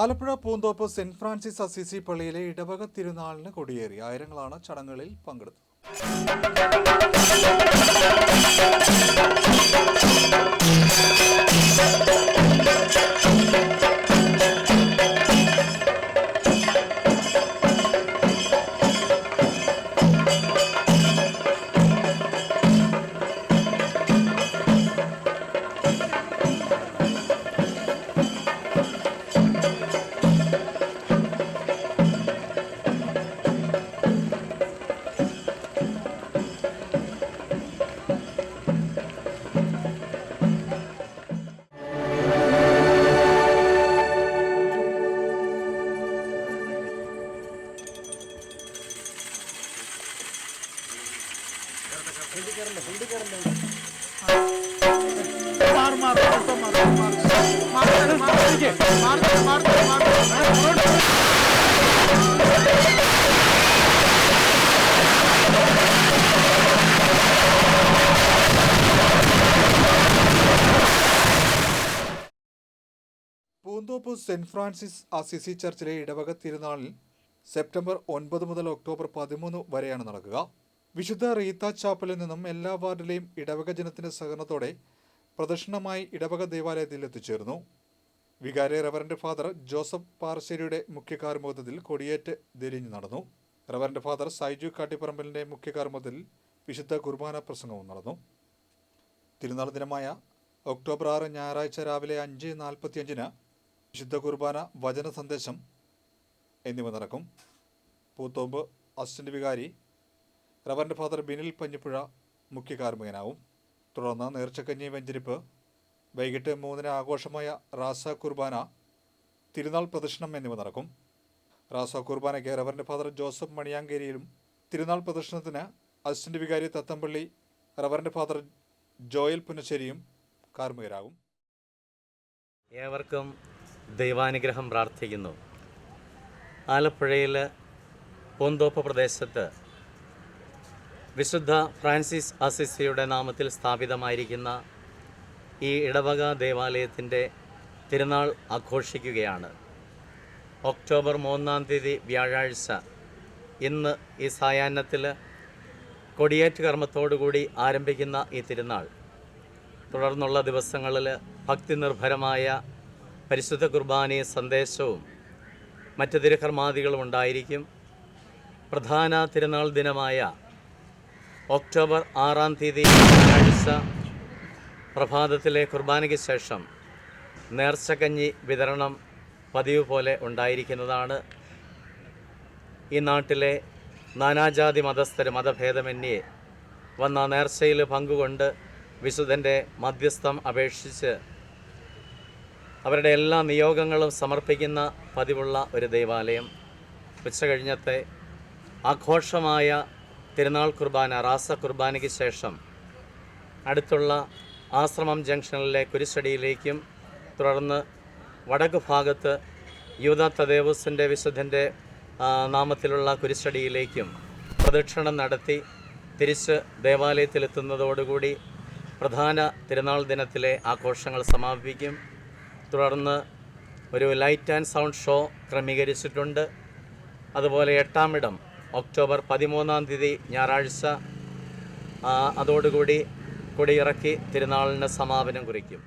Alappuzha Poonthoppu Saint Francis Assisi പള്ളിയിലെ ഇടവക തിരുനാളിന് കൊടിയേറി. ആയിരങ്ങളാണ് ചടങ്ങുകളിൽ പങ്കെടുത്തത്. പൂന്തോപ്പ് സെന്റ് ഫ്രാൻസിസ് അസിസി ചർച്ചിലെ ഇടവക തിരുനാളിൽ സെപ്റ്റംബർ ഒൻപത് മുതൽ ഒക്ടോബർ പതിമൂന്ന് വരെയാണ് നടക്കുക. വിശുദ്ധ റീത്ത ചാപ്പലിൽ നിന്നും എല്ലാ വാർഡിലെയും ഇടവക ജനത്തിന്റെ സഹകരണത്തോടെ പ്രദക്ഷിണമായി ഇടവക ദേവാലയത്തിൽ എത്തിച്ചേർന്നു. വികാരി റവറന്റ് ഫാദർ ജോസഫ് പാറശ്ശേരിയുടെ മുഖ്യകാർമുഖത്തിൽ കൊടിയേറ്റ് തിരിഞ്ഞു നടന്നു. റവറന്റ് ഫാദർ സൈജു കാട്ടിപ്പറമ്പലിന്റെ മുഖ്യകാർമുഖത്തിൽ വിശുദ്ധ കുർബാന പ്രസംഗവും നടന്നു. തിരുനാൾ ദിനമായ ഒക്ടോബർ ആറ് ഞായറാഴ്ച രാവിലെ അഞ്ച് നാൽപ്പത്തിയഞ്ചിന് വിശുദ്ധ കുർബാന വചന സന്ദേശം എന്നിവ നടക്കും. പൂത്തോമ്പ് അസിസ്റ്റന്റ് വികാരി റവറന്റ് ഫാദർ ബിനിൽ പഞ്ഞിപ്പുഴ മുഖ്യ കാർമ്മികനാവും. തുടർന്ന് നേർച്ചക്കഞ്ഞി വെഞ്ചരിപ്പ് വൈകിട്ട് മൂന്നിന് ആഘോഷമായ റാസ കുർബാന തിരുനാൾ പ്രദർശനം എന്നിവ നടക്കും. റാസ കുർബാനയ്ക്ക് റവറിന്റെ ഫാദർ ജോസഫ് മണിയാങ്കേരിയിലും തിരുനാൾ പ്രദർശനത്തിന് അസിസ്റ്റന്റ് വികാരി തത്തമ്പള്ളി റവറിന്റെ ഫാദർ ജോയൽ പുനശ്ശേരിയും കാർമ്മികരാകും. ഏവർക്കും ദൈവാനുഗ്രഹം പ്രാർത്ഥിക്കുന്നു. ആലപ്പുഴയിൽ പൂന്തോപ്പ് പ്രദേശത്ത് വിശുദ്ധ ഫ്രാൻസിസ് അസിസിയുടെ നാമത്തിൽ സ്ഥാപിതമായിരിക്കുന്ന ഈ ഇടവക ദേവാലയത്തിന്റെ തിരുനാൾ ആഘോഷിക്കുകയാണ്. ഒക്ടോബർ മൂന്നാം തീയതി വ്യാഴാഴ്ച. ഇന്ന് ഈ സായാഹ്നത്തിൽ കൊടിയേറ്റ് കർമ്മത്തോടുകൂടി ആരംഭിക്കുന്ന ഈ തിരുനാൾ. തുടർന്നുള്ള ദിവസങ്ങളിൽ ഭക്തി നിർഭരമായ പരിശുദ്ധ കുർബാനയും സന്ദേശവും മറ്റ് തിരുകർമാദികളും ഉണ്ടായിരിക്കും. പ്രധാന തിരുനാൾ ദിനമായ ഒക്ടോബർ ആറാം തീയതി ഞായറാഴ്ച പ്രഭാതത്തിലെ കുർബാനയ്ക്ക് ശേഷം നേർച്ചക്കഞ്ഞി വിതരണം പതിവ് പോലെ ഉണ്ടായിരിക്കുന്നതാണ്. ഈ നാട്ടിലെ നാനാജാതി മതസ്ഥർ മതഭേദമന്യേ വന്ന നേർച്ചയിൽ പങ്കുകൊണ്ട് വിശുദ്ധന്റെ മധ്യസ്ഥം അപേക്ഷിച്ച് അവരുടെ എല്ലാ നിയോഗങ്ങളും സമർപ്പിക്കുന്ന പതിവുള്ള ഒരു ദേവാലയം. ഉച്ച കഴിഞ്ഞത്തെ ആഘോഷമായ തിരുനാൾ കുർബാന റാസ കുർബാനയ്ക്ക് ശേഷം അടുത്തുള്ള ആശ്രമം ജംഗ്ഷനിലെ കുരിശടിയിലേക്കും തുടർന്ന് വടക്ക് ഭാഗത്ത് യൂത തദേവസിന്റെ വിശുദ്ധന്റെ നാമത്തിലുള്ള കുരിശടിയിലേക്കും പ്രദക്ഷിണം നടത്തി തിരിച്ച് ദേവാലയത്തിലെത്തുന്നതോടുകൂടി പ്രധാന തിരുനാൾ ദിനത്തിലെ ആഘോഷങ്ങൾ സമാപിക്കും തുടർന്ന് ഒരു ലൈറ്റ് ആൻഡ് സൗണ്ട് ഷോ ക്രമീകരിച്ചിട്ടുണ്ട്. അതുപോലെ എട്ടാമിടം ഒക്ടോബർ പതിമൂന്നാം തീയതി ഞായറാഴ്ച അതോടുകൂടി കൊടിയിറക്കി തിരുനാളിന് സമാപനം കുറിക്കും.